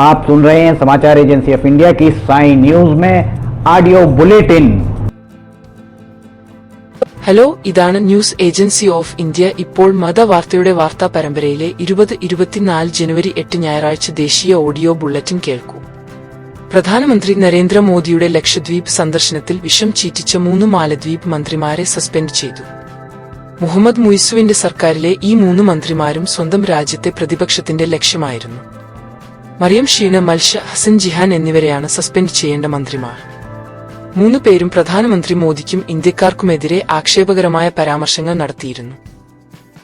आप सुन रहे हैं समाचार एजेंसी ऑफ इंडिया की साई न्यूज में ऑडियो बुलेटिन ഹലോ ഇതാണ് ന്യൂസ് ഏജൻസി ഓഫ് ഇന്ത്യ ഇപ്പോൾ മതവാർത്തയുടെ വാർത്താ പരമ്പരയിലെ ഇരുപത് ഇരുപത്തിനാല് ജനുവരി എട്ട് ഞായറാഴ്ച ദേശീയ ഓഡിയോ ബുള്ളറ്റിൻ കേൾക്കൂ പ്രധാനമന്ത്രി നരേന്ദ്രമോദിയുടെ ലക്ഷദ്വീപ് സന്ദർശനത്തിൽ വിഷം ചീറ്റിച്ച മൂന്ന് മാലദ്വീപ് മന്ത്രിമാരെ സസ്പെൻഡ് ചെയ്തു മുഹമ്മദ് മുയിസുവിന്റെ സർക്കാരിലെ ഈ മൂന്ന് മന്ത്രിമാരും സ്വന്തം രാജ്യത്തെ പ്രതിപക്ഷത്തിന്റെ ലക്ഷ്യമായിരുന്നു മറിയം ഷീന മൽഷ ഹസൻ ജിഹാൻ എന്നിവരെയാണ് സസ്പെൻഡ് ചെയ്യേണ്ട മന്ത്രിമാർ. മൂന്നു പേരും പ്രധാനമന്ത്രി മോദിക്കും ഇന്ത്യക്കാർക്കുമെതിരെ ആക്ഷേപകരമായ പരാമർശങ്ങൾ നടത്തിയിരുന്നു.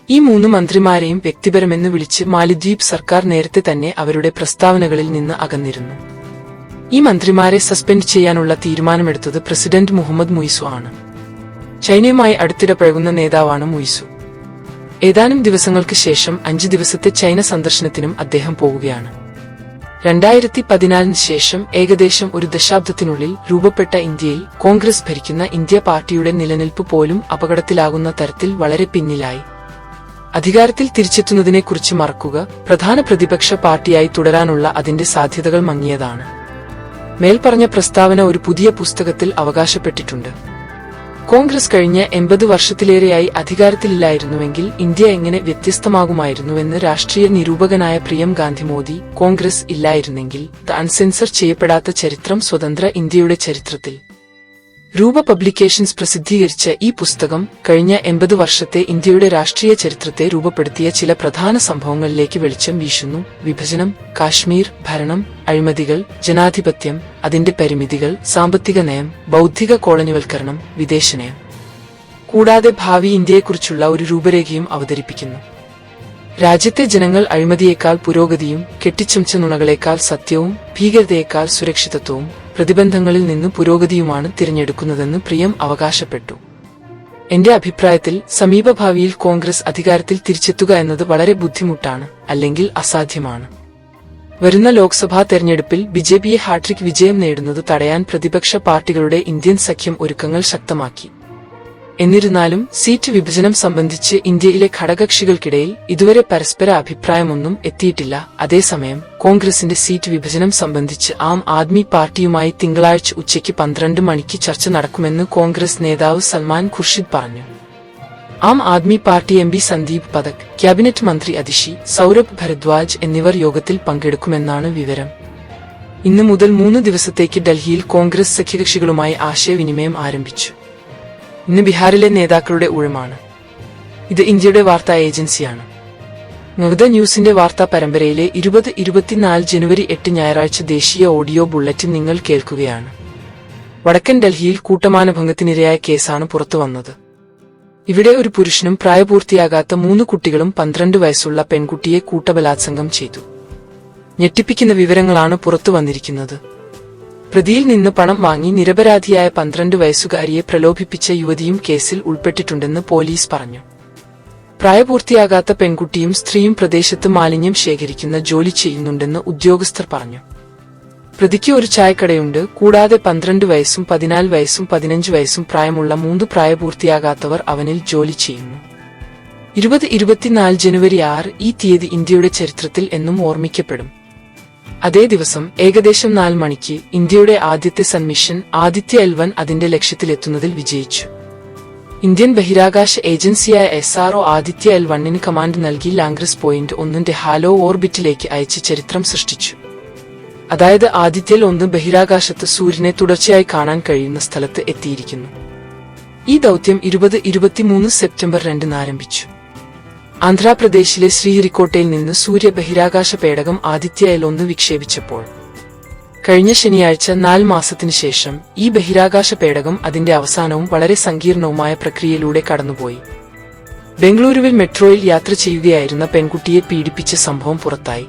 ഈ മൂന്ന് മന്ത്രിമാരെയും വ്യക്തിപരമെന്ന് വിളിച്ച് മാലിദ്വീപ് സർക്കാർ നേരത്തെ തന്നെ അവരുടെ പ്രസ്താവനകളിൽ നിന്ന് അകന്നിരുന്നു. ഈ മന്ത്രിമാരെ സസ്പെൻഡ് ചെയ്യാനുള്ള തീരുമാനമെടുത്തത് പ്രസിഡന്റ് മുഹമ്മദ് മുയിസു ആണ്. ചൈനയുമായി അടുത്തിടപഴകുന്ന നേതാവാണ് മുയിസു. ഏതാനും ദിവസങ്ങൾക്ക് ശേഷം അഞ്ച് ദിവസത്തെ ചൈന സന്ദർശനത്തിനും അദ്ദേഹം പോവുകയാണ്. രണ്ടായിരത്തി പതിനാലിന് ശേഷം ഏകദേശം ഒരു ദശാബ്ദത്തിനുള്ളിൽ രൂപപ്പെട്ട ഇന്ത്യയിൽ കോൺഗ്രസ് ഭരിക്കുന്ന ഇന്ത്യ പാർട്ടിയുടെ നിലനിൽപ്പ് പോലും അപകടത്തിലാകുന്ന തരത്തിൽ വളരെ പിന്നിലായി. അധികാരത്തിൽ തിരിച്ചെത്തുന്നതിനെക്കുറിച്ച് മറക്കുക പ്രധാന പ്രതിപക്ഷ പാർട്ടിയായി തുടരാനുള്ള അതിന്റെ സാധ്യതകൾ മങ്ങിയതാണ്. മേൽപ്പറഞ്ഞ പ്രസ്താവന ഒരു പുതിയ പുസ്തകത്തിൽ അവകാശപ്പെട്ടിട്ടുണ്ട്. കോൺഗ്രസ് കഴിഞ്ഞ എൺപത് വർഷത്തിലേറെയായി അധികാരത്തിലില്ലായിരുന്നുവെങ്കിൽ ഇന്ത്യ എങ്ങനെ വ്യത്യസ്തമാകുമായിരുന്നുവെന്ന് രാഷ്ട്രീയ നിരൂപകനായ പ്രിയം ഗാന്ധി മോദി കോൺഗ്രസ് ഇല്ലായിരുന്നെങ്കിൽ അൺസെൻസർ ചെയ്യപ്പെടാത്ത ചരിത്രം സ്വതന്ത്ര ഇന്ത്യയുടെ ചരിത്രത്തിൽ രൂപ പബ്ലിക്കേഷൻസ് പ്രസിദ്ധീകരിച്ച ഈ പുസ്തകം കഴിഞ്ഞ എൺപത് വർഷത്തെ ഇന്ത്യയുടെ രാഷ്ട്രീയ ചരിത്രത്തെ രൂപപ്പെടുത്തിയ ചില പ്രധാന സംഭവങ്ങളിലേക്ക് വെളിച്ചം വീശുന്നു. വിഭജനം കാശ്മീർ ഭരണം അഴിമതികൾ ജനാധിപത്യം അതിന്റെ പരിമിതികൾ സാമ്പത്തിക നയം ബൗദ്ധിക കോളനിവൽക്കരണം വിദേശനയം കൂടാതെ ഭാവി ഇന്ത്യയെക്കുറിച്ചുള്ള ഒരു രൂപരേഖയും അവതരിപ്പിക്കുന്നു. രാജ്യത്തെ ജനങ്ങൾ അഴിമതിയേക്കാൾ പുരോഗതിയും കെട്ടിച്ചമച്ച നുണകളേക്കാൾ സത്യവും ഭീകരതയേക്കാൾ സുരക്ഷിതത്വവും പ്രതിബന്ധങ്ങളിൽ നിന്ന് പുരോഗതിയുമാണ് തിരഞ്ഞെടുക്കുന്നതെന്ന് പ്രിയം അവകാശപ്പെട്ടു. എന്റെ അഭിപ്രായത്തിൽ സമീപഭാവിയിൽ കോൺഗ്രസ് അധികാരത്തിൽ തിരിച്ചെത്തുക എന്നത് വളരെ ബുദ്ധിമുട്ടാണ് അല്ലെങ്കിൽ അസാധ്യമാണ്. വരുന്ന ലോക്സഭാ തെരഞ്ഞെടുപ്പിൽ ബി ജെ പിയെ ഹാട്രിക് വിജയം നേടുന്നത് തടയാൻ പ്രതിപക്ഷ പാർട്ടികളുടെ ഇന്ത്യൻ സഖ്യം ഒരുക്കങ്ങൾ ശക്തമാക്കി. എന്നിരുന്നാലും സീറ്റ് വിഭജനം സംബന്ധിച്ച് ഇന്ത്യയിലെ ഘടകകക്ഷികൾക്കിടയിൽ ഇതുവരെ പരസ്പര അഭിപ്രായമൊന്നും എത്തിയിട്ടില്ല. അതേസമയം കോൺഗ്രസിന്റെ സീറ്റ് വിഭജനം സംബന്ധിച്ച് ആം ആദ്മി പാർട്ടിയുമായി തിങ്കളാഴ്ച ഉച്ചയ്ക്ക് പന്ത്രണ്ട് മണിക്ക് ചർച്ച നടക്കുമെന്ന് കോൺഗ്രസ് നേതാവ് സൽമാൻ ഖുർഷിദ് പറഞ്ഞു. Aam Aadmi party M P Sandeep Pathak cabinet മന്ത്രി അതിഷി സൌരഭ് ഭരദ്വാജ് എന്നിവർ യോഗത്തിൽ പങ്കെടുക്കുമെന്നാണ് വിവരം. ഇന്ന് മുതൽ മൂന്ന് ദിവസത്തേക്ക് ഡൽഹിയിൽ കോൺഗ്രസ് സഖ്യകക്ഷികളുമായി ആശയവിനിമയം ആരംഭിച്ചു. ഇന്ന് ബീഹാറിലെ നേതാക്കളുടെ ഊഴമാണ്. ഇത് ഇന്ത്യയുടെ വാർത്താ ഏജൻസിയാണ്. നവത ന്യൂസിന്റെ വാർത്താ പരമ്പരയിലെ ഇരുപത് ഇരുപത്തിനാല് ജനുവരി എട്ട് ഞായറാഴ്ച ദേശീയ ഓഡിയോ ബുള്ളറ്റിൻ നിങ്ങൾ കേൾക്കുകയാണ്. വടക്കൻ ഡൽഹിയിൽ കൂട്ടമാനഭംഗത്തിനിരയായ കേസാണ് പുറത്തുവന്നത് ഇവിടെ ഒരു പുരുഷനും പ്രായപൂർത്തിയാകാത്ത മൂന്ന് കുട്ടികളും പന്ത്രണ്ട് വയസ്സുള്ള പെൺകുട്ടിയെ കൂട്ടബലാത്സംഗം ചെയ്തു. ഞെട്ടിപ്പിക്കുന്ന വിവരങ്ങളാണ് പുറത്തു വന്നിരിക്കുന്നത്. പ്രതിയിൽ നിന്ന് പണം വാങ്ങി നിരപരാധിയായ പന്ത്രണ്ട് വയസ്സുകാരിയെ പ്രലോഭിപ്പിച്ച യുവതിയും കേസിൽ ഉൾപ്പെട്ടിട്ടുണ്ടെന്ന് പോലീസ് പറഞ്ഞു. പ്രായപൂർത്തിയാകാത്ത പെൺകുട്ടിയും സ്ത്രീയും പ്രദേശത്ത് മാലിന്യം ശേഖരിക്കുന്ന ജോലി ചെയ്യുന്നുണ്ടെന്ന് ഉദ്യോഗസ്ഥർ പറഞ്ഞു. പ്രതിക്ക് ഒരു ചായക്കടയുണ്ട്. കൂടാതെ പന്ത്രണ്ട് വയസ്സും പതിനാല് വയസ്സും പതിനഞ്ച് വയസ്സും പ്രായമുള്ള മൂന്ന് പ്രായപൂർത്തിയാകാത്തവർ അവനിൽ ജോലി ചെയ്യുന്നു. ഇരുപത് ഇരുപത്തിനാല് ജനുവരി ആറ് ഈ തീയതി ഇന്ത്യയുടെ ചരിത്രത്തിൽ എന്നും ഓർമ്മിക്കപ്പെടും. അതേ ദിവസം ഏകദേശം നാല് മണിക്ക് ഇന്ത്യയുടെ ആദ്യത്തെ സൺമിഷൻ ആദിത്യ എൽ വൺ അതിന്റെ ലക്ഷ്യത്തിലെത്തുന്നതിൽ വിജയിച്ചു. ഇന്ത്യൻ ബഹിരാകാശ ഏജൻസിയായ S R O Aditya L വണ്ണിന് കമാൻഡ് നൽകി ലാംഗ്രസ് പോയിന്റ് ഒന്നിന്റെ ഹാലോ ഓർബിറ്റിലേക്ക് അയച്ച് ചരിത്രം സൃഷ്ടിച്ചു. അതായത് ആദിത്യൽ ഒന്ന് ബഹിരാകാശത്ത് സൂര്യനെ തുടർച്ചയായി കാണാൻ കഴിയുന്ന സ്ഥലത്ത് എത്തിയിരിക്കുന്നു. ഈ ദൗത്യം ഇരുപത് ഇരുപത്തിമൂന്ന് സെപ്റ്റംബർ രണ്ടിന് ആരംഭിച്ചു. ആന്ധ്രാപ്രദേശിലെ ശ്രീഹരിക്കോട്ടയിൽ നിന്ന് സൂര്യ ബഹിരാകാശ പേടകം ആദിത്യ എൽ ഒന്ന് വിക്ഷേപിച്ചപ്പോൾ. കഴിഞ്ഞ ശനിയാഴ്ച നാല് മാസത്തിനു ശേഷം ഈ ബഹിരാകാശ പേടകം അതിന്റെ അവസാനവും വളരെ സങ്കീർണവുമായ പ്രക്രിയയിലൂടെ കടന്നുപോയി. ബംഗളൂരുവിൽ മെട്രോയിൽ യാത്ര ചെയ്യുകയായിരുന്ന പെൺകുട്ടിയെ പീഡിപ്പിച്ച സംഭവം പുറത്തായി.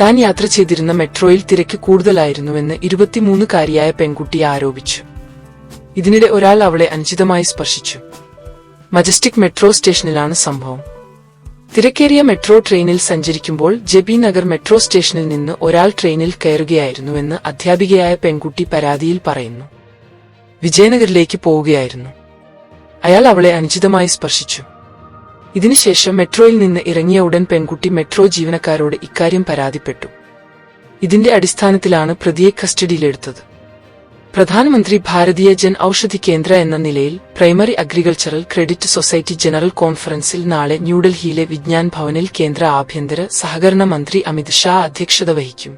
താൻ യാത്ര ചെയ്തിരുന്ന മെട്രോയിൽ തിരക്ക് കൂടുതലായിരുന്നുവെന്ന് ഇരുപത്തിമൂന്നുകാരിയായ പെൺകുട്ടി ആരോപിച്ചു. ഇതിനിടെ ഒരാൾ അവളെ അനുചിതമായി സ്പർശിച്ചു. മജസ്റ്റിക് മെട്രോ സ്റ്റേഷനിലാണ് സംഭവം. തിരക്കേറിയ മെട്രോ ട്രെയിനിൽ സഞ്ചരിക്കുമ്പോൾ ജബി നഗർ മെട്രോ സ്റ്റേഷനിൽ നിന്ന് ഒരാൾ ട്രെയിനിൽ കയറുകയായിരുന്നുവെന്ന് അധ്യാപികയായ പെൺകുട്ടി പരാതിയിൽ പറയുന്നു. വിജയനഗറിലേക്ക് പോവുകയായിരുന്നു. അയാൾ അവളെ അനുചിതമായി സ്പർശിച്ചു. ഇതിനുശേഷം മെട്രോയിൽ നിന്ന് ഇറങ്ങിയ ഉടൻ പെൺകുട്ടി മെട്രോ ജീവനക്കാരോട് ഇക്കാര്യം പരാതിപ്പെട്ടു. ഇതിന്റെ അടിസ്ഥാനത്തിലാണ് പ്രതിയെ കസ്റ്റഡിയിലെടുത്തത്. പ്രധാനമന്ത്രി ഭാരതീയ ജൻ ഔഷധി കേന്ദ്ര എന്ന നിലയിൽ primary agricultural credit society general കോൺഫറൻസിൽ നാളെ ന്യൂഡൽഹിയിലെ വിജ്ഞാൻ ഭവനിൽ കേന്ദ്ര ആഭ്യന്തര സഹകരണ മന്ത്രി അമിത് ഷാ അധ്യക്ഷത വഹിക്കും.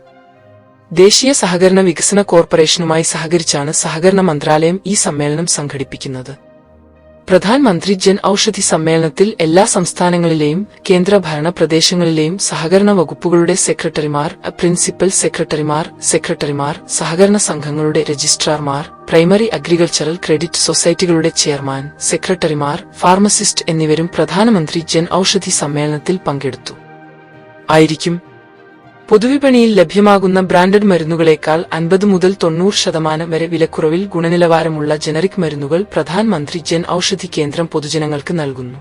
ദേശീയ സഹകരണ വികസന കോർപ്പറേഷനുമായി സഹകരിച്ചാണ് സഹകരണ മന്ത്രാലയം ഈ സമ്മേളനം സംഘടിപ്പിക്കുന്നത്. പ്രധാനമന്ത്രി ജൻ ഔഷധി സമ്മേളനത്തിൽ എല്ലാ സംസ്ഥാനങ്ങളിലെയും കേന്ദ്രഭരണ പ്രദേശങ്ങളിലെയും സഹകരണ വകുപ്പുകളുടെ സെക്രട്ടറിമാർ പ്രിൻസിപ്പൽ സെക്രട്ടറിമാർ സെക്രട്ടറിമാർ സഹകരണ സംഘങ്ങളുടെ രജിസ്ട്രാർമാർ പ്രൈമറി അഗ്രികൾച്ചറൽ ക്രെഡിറ്റ് സൊസൈറ്റികളുടെ ചെയർമാൻ സെക്രട്ടറിമാർ ഫാർമസിസ്റ്റ് എന്നിവരും പ്രധാനമന്ത്രി ജൻ ഔഷധി സമ്മേളനത്തിൽ പങ്കെടുത്തു. ആയിരിക്കും പൊതുവിപണിയിൽ ലഭ്യമാകുന്ന ബ്രാൻഡഡ് മരുന്നുകളേക്കാൾ അൻപത് മുതൽ തൊണ്ണൂറ് ശതമാനം വരെ വിലക്കുറവിൽ ഗുണനിലവാരമുള്ള ജനറിക് മരുന്നുകൾ പ്രധാനമന്ത്രി ജൻ ഔഷധി കേന്ദ്രം പൊതുജനങ്ങൾക്ക് നൽകുന്നു.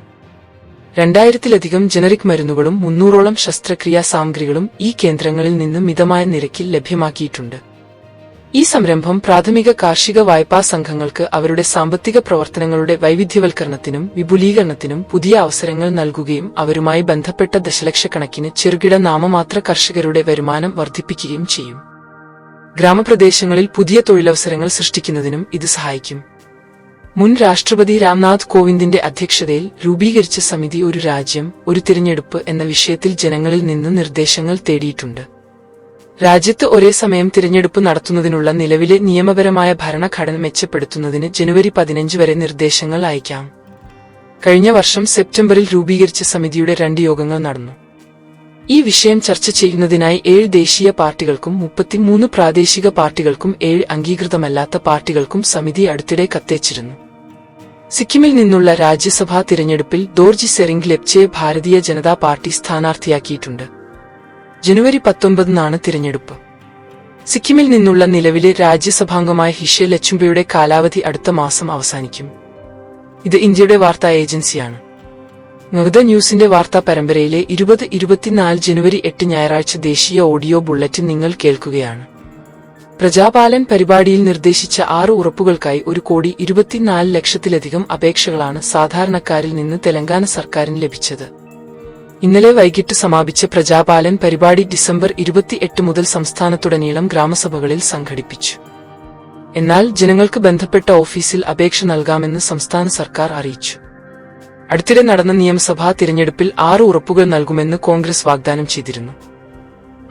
രണ്ടായിരത്തിലധികം ജനറിക് മരുന്നുകളും മുന്നൂറോളം ശസ്ത്രക്രിയാ സാമഗ്രികളും ഈ കേന്ദ്രങ്ങളിൽ നിന്ന് മിതമായ നിരക്കിൽ ലഭ്യമാക്കിയിട്ടുണ്ട്. ഈ സംരംഭം പ്രാഥമിക കാർഷിക വായ്പാ സംഘങ്ങൾക്ക് അവരുടെ സാമ്പത്തിക പ്രവർത്തനങ്ങളുടെ വൈവിധ്യവൽക്കരണത്തിനും വിപുലീകരണത്തിനും പുതിയ അവസരങ്ങൾ നൽകുകയും അവരുമായി ബന്ധപ്പെട്ട ദശലക്ഷക്കണക്കിന് ചെറുകിട നാമമാത്ര കർഷകരുടെ വരുമാനം വർദ്ധിപ്പിക്കുകയും ചെയ്യും. ഗ്രാമപ്രദേശങ്ങളിൽ പുതിയ തൊഴിലവസരങ്ങൾ സൃഷ്ടിക്കുന്നതിനും ഇത് സഹായിക്കും. മുൻ രാഷ്ട്രപതി രാംനാഥ് കോവിന്ദിന്റെ അധ്യക്ഷതയിൽ രൂപീകരിച്ച സമിതി ഒരു രാജ്യം ഒരു തിരഞ്ഞെടുപ്പ് എന്ന വിഷയത്തിൽ ജനങ്ങളിൽ നിന്ന് നിർദ്ദേശങ്ങൾ തേടിയിട്ടുണ്ട്. രാജ്യത്ത് ഒരേ സമയം തിരഞ്ഞെടുപ്പ് നടത്തുന്നതിനുള്ള നിലവിലെ നിയമപരമായ ഭരണഘടന മെച്ചപ്പെടുത്തുന്നതിന് ജനുവരി പതിനഞ്ച് വരെ നിർദ്ദേശങ്ങൾ അയക്കാം. കഴിഞ്ഞ വർഷം സെപ്റ്റംബറിൽ രൂപീകരിച്ച സമിതിയുടെ രണ്ട് യോഗങ്ങൾ നടന്നു. ഈ വിഷയം ചർച്ച ചെയ്യുന്നതിനായി ഏഴ് ദേശീയ പാർട്ടികൾക്കും മുപ്പത്തിമൂന്ന് പ്രാദേശിക പാർട്ടികൾക്കും ഏഴ് അംഗീകൃതമല്ലാത്ത പാർട്ടികൾക്കും സമിതി അടുത്തിടെ കത്തയച്ചിരുന്നു സിക്കിമിൽ നിന്നുള്ള രാജ്യസഭാ തിരഞ്ഞെടുപ്പിൽ ദോർജി സെറിംഗ് ലെപ്ചയെ ഭാരതീയ ജനതാ പാർട്ടി സ്ഥാനാർത്ഥിയാക്കിയിട്ടുണ്ട്. ജനുവരി പത്തൊമ്പതിനാണ് തിരഞ്ഞെടുപ്പ്. സിക്കിമിൽ നിന്നുള്ള നിലവിലെ രാജ്യസഭാംഗമായ ഹിഷ ലച്ചുംബയുടെ കാലാവധി അടുത്ത മാസം അവസാനിക്കും. ഇത് ഇന്ത്യയുടെ വാർത്താ ഏജൻസിയാണ്. നഗത ന്യൂസിന്റെ വാർത്താ പരമ്പരയിലെ ഇരുപത് ഇരുപത്തിനാല് ജനുവരി എട്ട് ഞായറാഴ്ച ദേശീയ ഓഡിയോ ബുള്ളറ്റ് നിങ്ങൾ കേൾക്കുകയാണ്. പ്രജാപാലൻ പരിപാടിയിൽ നിർദ്ദേശിച്ച ആറ് ഉറപ്പുകൾക്കായി ഒരു കോടി ഇരുപത്തിനാല് ലക്ഷത്തിലധികം അപേക്ഷകളാണ് സാധാരണക്കാരിൽ നിന്ന് തെലങ്കാന സർക്കാരിന് ലഭിച്ചത്. ഇന്നലെ വൈകിട്ട് സമാപിച്ച പ്രജാപാലൻ പരിപാടി ഡിസംബർ ഇരുപത്തിയെട്ട് മുതൽ സംസ്ഥാനത്തുടനീളം ഗ്രാമസഭകളിൽ സംഘടിപ്പിച്ചു. എന്നാൽ ജനങ്ങൾക്ക് ബന്ധപ്പെട്ട ഓഫീസിൽ അപേക്ഷ നൽകാമെന്ന് സംസ്ഥാന സർക്കാർ അറിയിച്ചു. അടുത്തിടെ നടന്ന നിയമസഭാ തിരഞ്ഞെടുപ്പിൽ ആറ് ഉറപ്പുകൾ നൽകുമെന്ന് കോൺഗ്രസ് വാഗ്ദാനം ചെയ്തിരുന്നു.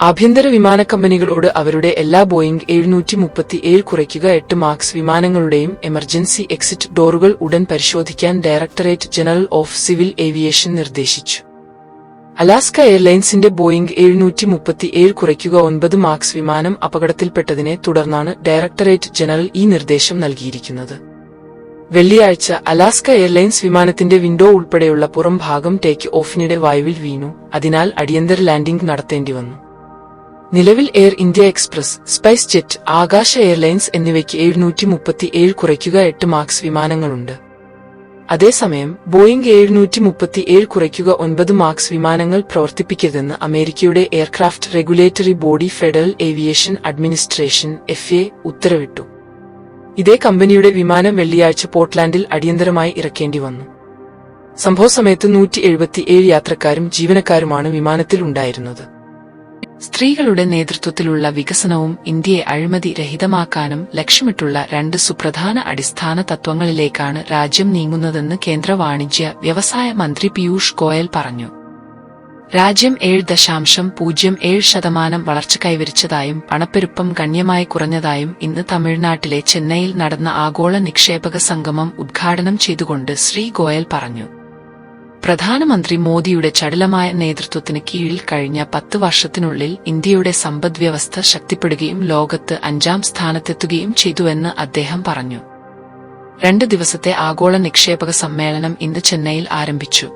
ആഭ്യന്തര വിമാന കമ്പനികളോട് അവരുടെ എല്ലാ ബോയിംഗ് എഴുന്നൂറ്റി മുപ്പത്തി ഏഴ് കുറയ്ക്കുക എട്ട് മാർക്സ് വിമാനങ്ങളുടെയും എമർജൻസി എക്സിറ്റ് ഡോറുകൾ ഉടൻ പരിശോധിക്കാൻ directorate general of civil aviation നിർദ്ദേശിച്ചു. അലാസ്ക എയർലൈൻസിന്റെ ബോയിംഗ് എഴുന്നൂറ്റി മുപ്പത്തിയേഴ് കുറയ്ക്കുക ഒൻപത് മാർക്സ് വിമാനം അപകടത്തിൽപ്പെട്ടതിനെ തുടർന്നാണ് ഡയറക്ടറേറ്റ് ജനറൽ ഈ നിർദ്ദേശം നൽകിയിരിക്കുന്നത്. വെള്ളിയാഴ്ച അലാസ്ക എയർലൈൻസ് വിമാനത്തിന്റെ വിൻഡോ ഉൾപ്പെടെയുള്ള പുറം ഭാഗം ടേക്ക് ഓഫിനിടെ വായുവിൽ വീണു. അതിനാൽ അടിയന്തര ലാൻഡിംഗ് നടത്തേണ്ടി വന്നു. നിലവിൽ Air India Express SpiceJet Akasa airlines എന്നിവയ്ക്ക് എഴുന്നൂറ്റി മുപ്പത്തിയേഴ് കുറയ്ക്കുക എട്ട് മാർക്സ് വിമാനങ്ങളുണ്ട്. അതേസമയം ബോയിംഗ് എഴുന്നൂറ്റി മുപ്പത്തി ഏഴ് കുറയ്ക്കുക ഒൻപത് മാർക്സ് വിമാനങ്ങൾ പ്രവർത്തിപ്പിക്കരുതെന്ന് അമേരിക്കയുടെ aircraft regulatory body federal aviation administration F A ഉത്തരവിട്ടു. ഇതേ കമ്പനിയുടെ വിമാനം വെള്ളിയാഴ്ച പോർട്ട്ലാൻഡിൽ അടിയന്തരമായി ഇറക്കേണ്ടി വന്നു. സംഭവ സമയത്ത് നൂറ്റി എഴുപത്തിയേഴ് യാത്രക്കാരും ജീവനക്കാരുമാണ് വിമാനത്തിൽ ഉണ്ടായിരുന്നത് സ്ത്രീകളുടെ നേതൃത്വത്തിലുള്ള വികസനവും ഇന്ത്യയെ അഴിമതി രഹിതമാക്കാനും ലക്ഷ്യമിട്ടുള്ള രണ്ട് സുപ്രധാന അടിസ്ഥാന തത്വങ്ങളിലേക്കാണ് രാജ്യം നീങ്ങുന്നതെന്ന് കേന്ദ്ര വാണിജ്യ വ്യവസായ മന്ത്രി പീയൂഷ് ഗോയൽ പറഞ്ഞു. രാജ്യം ഏഴ് ദശാംശം പൂജ്യം ഏഴ് ശതമാനം വളർച്ച കൈവരിച്ചതായും പണപ്പെരുപ്പം ഗണ്യമായി കുറഞ്ഞതായും ഇന്ന് തമിഴ്നാട്ടിലെ ചെന്നൈയിൽ നടന്ന ആഗോള നിക്ഷേപക സംഗമം ഉദ്ഘാടനം ചെയ്തുകൊണ്ട് ശ്രീ ഗോയൽ പറഞ്ഞു. പ്രധാനമന്ത്രി മോദിയുടെ ചടുലമായ നേതൃത്വത്തിന് കീഴിൽ കഴിഞ്ഞ പത്ത് വർഷത്തിനുള്ളിൽ ഇന്ത്യയുടെ സമ്പദ്വ്യവസ്ഥ ശക്തിപ്പെടുകയും ലോകത്ത് അഞ്ചാം സ്ഥാനത്തെത്തുകയും ചെയ്തുവെന്ന് അദ്ദേഹം പറഞ്ഞു. രണ്ട് ദിവസത്തെ ആഗോള നിക്ഷേപക സമ്മേളനം ഇന്ന് ചെന്നൈയിൽ ആരംഭിച്ചു.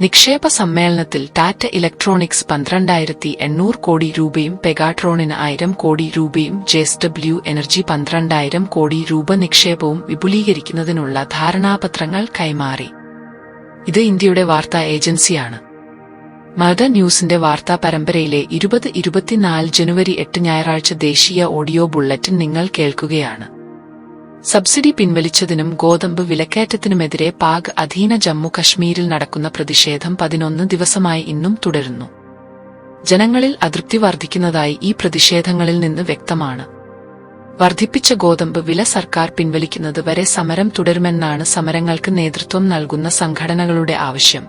നിക്ഷേപ സമ്മേളനത്തിൽ ടാറ്റ ഇലക്ട്രോണിക്സ് പന്ത്രണ്ടായിരത്തി എണ്ണൂറ് കോടി രൂപയും പെഗാട്രോണിന് ആയിരം കോടി രൂപയും ജെസ് ഡബ്ല്യു എനർജി പന്ത്രണ്ടായിരം കോടി രൂപ നിക്ഷേപവും വിപുലീകരിക്കുന്നതിനുള്ള ധാരണാപത്രങ്ങൾ കൈമാറി. ഇത് ഇന്ത്യയുടെ വാർത്താ ഏജൻസിയാണ്. മത ന്യൂസിന്റെ വാർത്താ പരമ്പരയിലെ ഇരുപത് ഇരുപത്തിനാല് ജനുവരി എട്ട് ഞായറാഴ്ച ദേശീയ ഓഡിയോ ബുള്ളറ്റിൻ നിങ്ങൾ കേൾക്കുകയാണ്. സബ്സിഡി പിൻവലിച്ചതിനും ഗോതമ്പ് വിലക്കയറ്റത്തിനുമെതിരെ പാക് അധീന ജമ്മു കശ്മീരിൽ നടക്കുന്ന പ്രതിഷേധം പതിനൊന്ന് ദിവസമായി ഇന്നും തുടരുന്നു. ജനങ്ങളിൽ അതൃപ്തി വർദ്ധിക്കുന്നതായി ഈ പ്രതിഷേധങ്ങളിൽ നിന്ന് വ്യക്തമാണ്. വർദ്ധിപ്പിച്ച ഗോതമ്പ് വില സർക്കാർ പിൻവലിക്കുന്നത് വരെ സമരം തുടരുമെന്നാണ് സമരങ്ങൾക്ക് നേതൃത്വം നൽകുന്ന സംഘടനകളുടെ ആവശ്യം.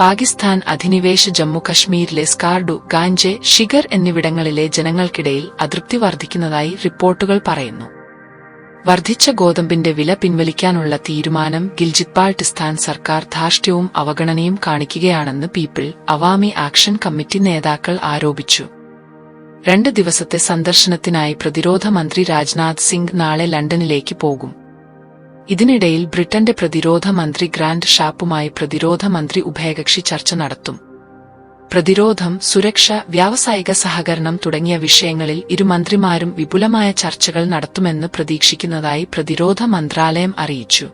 പാകിസ്ഥാൻ അധിനിവേശ ജമ്മു കശ്മീരിലെ സ്കാർഡു ഗാഞ്ചെ ഷിഗർ എന്നിവിടങ്ങളിലെ ജനങ്ങൾക്കിടയിൽ അതൃപ്തി വർദ്ധിക്കുന്നതായി റിപ്പോർട്ടുകൾ പറയുന്നു. വർദ്ധിച്ച ഗോതമ്പിന്റെ വില പിൻവലിക്കാനുള്ള തീരുമാനം ഗിൽജിത് ബാൾട്ടിസ്ഥാൻ സർക്കാർ ധാർഷ്ട്യവും അവഗണനയും കാണിക്കുകയാണെന്ന് പീപ്പിൾ അവാമി ആക്ഷൻ കമ്മിറ്റി നേതാക്കൾ ആരോപിച്ചു. രണ്ട് ദിവസത്തെ സന്ദർശനത്തിനായി പ്രതിരോധ മന്ത്രി രാജ്നാഥ് സിംഗ് നാളെ ലണ്ടനിലേക്ക് പോകും. ഇതിനിടയിൽ ബ്രിട്ടന്റെ പ്രതിരോധ മന്ത്രി ഗ്രാൻഡ് ഷാപ്പുമായി പ്രതിരോധ മന്ത്രി ഉഭയകക്ഷി ചർച്ച നടത്തും. പ്രതിരോധം സുരക്ഷ വ്യാവസായിക സഹകരണം തുടങ്ങിയ വിഷയങ്ങളിൽ ഇരു മന്ത്രിമാരും വിപുലമായ ചർച്ചകൾ നടത്തുമെന്ന് പ്രതീക്ഷിക്കുന്നതായി പ്രതിരോധ മന്ത്രാലയം അറിയിച്ചു.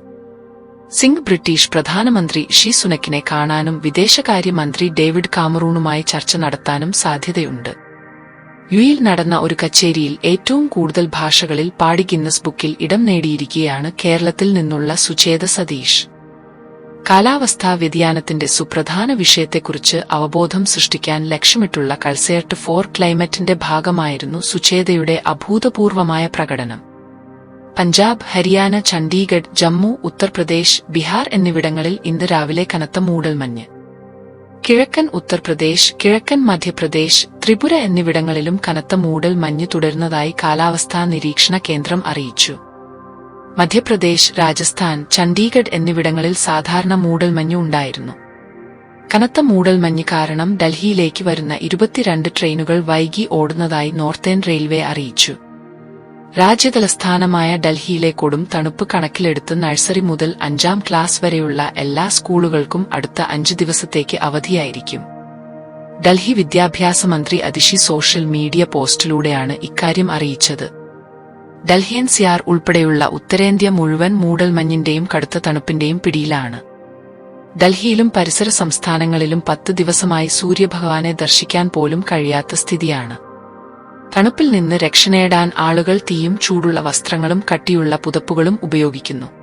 സിംഗ് ബ്രിട്ടീഷ് പ്രധാനമന്ത്രി ഷി സുനക്കിനെ കാണാനും വിദേശകാര്യമന്ത്രി ഡേവിഡ് കാമറൂണുമായി ചർച്ച നടത്താനും സാധ്യതയുണ്ട്. യുയിൽ നടന്ന ഒരു കച്ചേരിയിൽ ഏറ്റവും കൂടുതൽ ഭാഷകളിൽ പാടി ഗിന്നസ് ബുക്കിൽ ഇടം നേടിയിരിക്കുകയാണ് കേരളത്തിൽ നിന്നുള്ള സുചേത സതീഷ്. കാലാവസ്ഥാ വ്യതിയാനത്തിന്റെ സുപ്രധാന വിഷയത്തെക്കുറിച്ച് അവബോധം സൃഷ്ടിക്കാൻ ലക്ഷ്യമിട്ടുള്ള കൾസേർട്ട് ഫോർ ക്ലൈമറ്റിന്റെ ഭാഗമായിരുന്നു സുചേതയുടെ അഭൂതപൂർവമായ പ്രകടനം. പഞ്ചാബ് ഹരിയാന ചണ്ഡീഗഡ് ജമ്മു ഉത്തർപ്രദേശ് ബീഹാർ എന്നിവിടങ്ങളിൽ ഇന്ന് രാവിലെ കനത്ത മൂടൽമഞ്ഞ്. കിഴക്കൻ ഉത്തർപ്രദേശ് കിഴക്കൻ മധ്യപ്രദേശ് ത്രിപുര എന്നിവിടങ്ങളിലും കനത്ത മൂടൽ മഞ്ഞ് തുടരുന്നതായി കാലാവസ്ഥാ നിരീക്ഷണ കേന്ദ്രം അറിയിച്ചു. മധ്യപ്രദേശ് രാജസ്ഥാൻ ചണ്ഡീഗഡ് എന്നിവിടങ്ങളിൽ സാധാരണ മൂടൽമഞ്ഞ് ഉണ്ടായിരുന്നു. കനത്ത മൂടൽമഞ്ഞ് കാരണം ഡൽഹിയിലേക്ക് വരുന്ന ഇരുപത്തിരണ്ട് ട്രെയിനുകൾ വൈകി ഓടുന്നതായി നോർത്തേൺ റെയിൽവേ അറിയിച്ചു. രാജ്യതലസ്ഥാനമായ ഡൽഹിയിലെ കൊടും തണുപ്പ് കണക്കിലെടുത്ത് നഴ്സറി മുതൽ അഞ്ചാം ക്ലാസ് വരെയുള്ള എല്ലാ സ്കൂളുകൾക്കും അടുത്ത അഞ്ച് ദിവസത്തേക്ക് അവധിയായിരിക്കും. ഡൽഹി വിദ്യാഭ്യാസ മന്ത്രി അതിഷി സോഷ്യൽ മീഡിയ പോസ്റ്റിലൂടെയാണ് ഇക്കാര്യം അറിയിച്ചത്. ഡൽഹിയൻ സിആർ ഉൾപ്പെടെയുള്ള ഉത്തരേന്ത്യ മുഴുവൻ മൂടൽമഞ്ഞിന്റെയും കടുത്ത തണുപ്പിന്റെയും പിടിയിലാണ്. ഡൽഹിയിലും പരിസര സംസ്ഥാനങ്ങളിലും പത്ത് ദിവസമായി സൂര്യഭഗവാനെ ദർശിക്കാൻ പോലും കഴിയാത്ത സ്ഥിതിയാണ്. തണുപ്പിൽ നിന്ന് രക്ഷ ആളുകൾ തീയും ചൂടുള്ള വസ്ത്രങ്ങളും കട്ടിയുള്ള പുതപ്പുകളും ഉപയോഗിക്കുന്നു.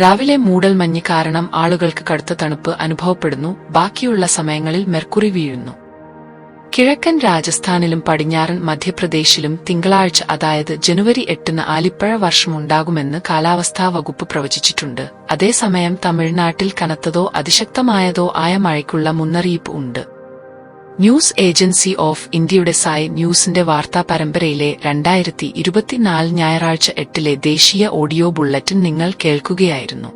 രാവിലെ മൂടൽമഞ്ഞ് കാരണം ആളുകൾക്ക് കടുത്ത തണുപ്പ് അനുഭവപ്പെടുന്നു. ബാക്കിയുള്ള സമയങ്ങളിൽ മെർക്കുറി വീഴുന്നു. കിഴക്കൻ രാജസ്ഥാനിലും പടിഞ്ഞാറൻ മധ്യപ്രദേശിലും തിങ്കളാഴ്ച അതായത് ജനുവരി എട്ടിന് ആലിപ്പഴ വർഷമുണ്ടാകുമെന്ന് കാലാവസ്ഥാ വകുപ്പ് പ്രവചിച്ചിട്ടുണ്ട്. അതേസമയം തമിഴ്നാട്ടിൽ കനത്തതോ അതിശക്തമായതോ ആയ മഴയ്ക്കുള്ള മുന്നറിയിപ്പ് ഉണ്ട്. ന്യൂസ് ഏജൻസി ഓഫ് ഇന്ത്യയുടെ സായ് ന്യൂസിന്റെ വാർത്താ പരമ്പരയിലെ രണ്ടായിരത്തി ഇരുപത്തിനാല് ഞായറാഴ്ച എട്ടിലെ ദേശീയ ഓഡിയോ ബുള്ളറ്റിൻ നിങ്ങൾ കേൾക്കുകയായിരുന്നു.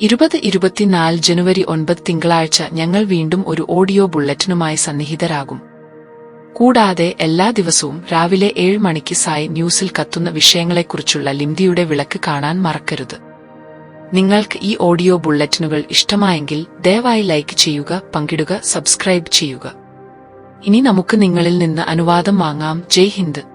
ഇരുപത് ഇരുപത്തിനാല് ജനുവരി ഒൻപത് തിങ്കളാഴ്ച ഞങ്ങൾ വീണ്ടും ഒരു ഓഡിയോ ബുള്ളറ്റിനുമായി സന്നിഹിതരാകും. കൂടാതെ എല്ലാ ദിവസവും രാവിലെ ഏഴ് മണിക്ക് സായ് ന്യൂസിൽ കത്തുന്ന വിഷയങ്ങളെക്കുറിച്ചുള്ള ലിംദിയുടെ വിളക്ക് കാണാൻ മറക്കരുത്. നിങ്ങൾക്ക് ഈ ഓഡിയോ ബുള്ളറ്റിനുകൾ ഇഷ്ടമായെങ്കിൽ ദയവായി ലൈക്ക് ചെയ്യുക പങ്കിടുക സബ്സ്ക്രൈബ് ചെയ്യുക. ഇനി നമുക്ക് നിങ്ങളിൽ നിന്ന് അനുവാദം വാങ്ങാം. ജയ് ഹിന്ദ്.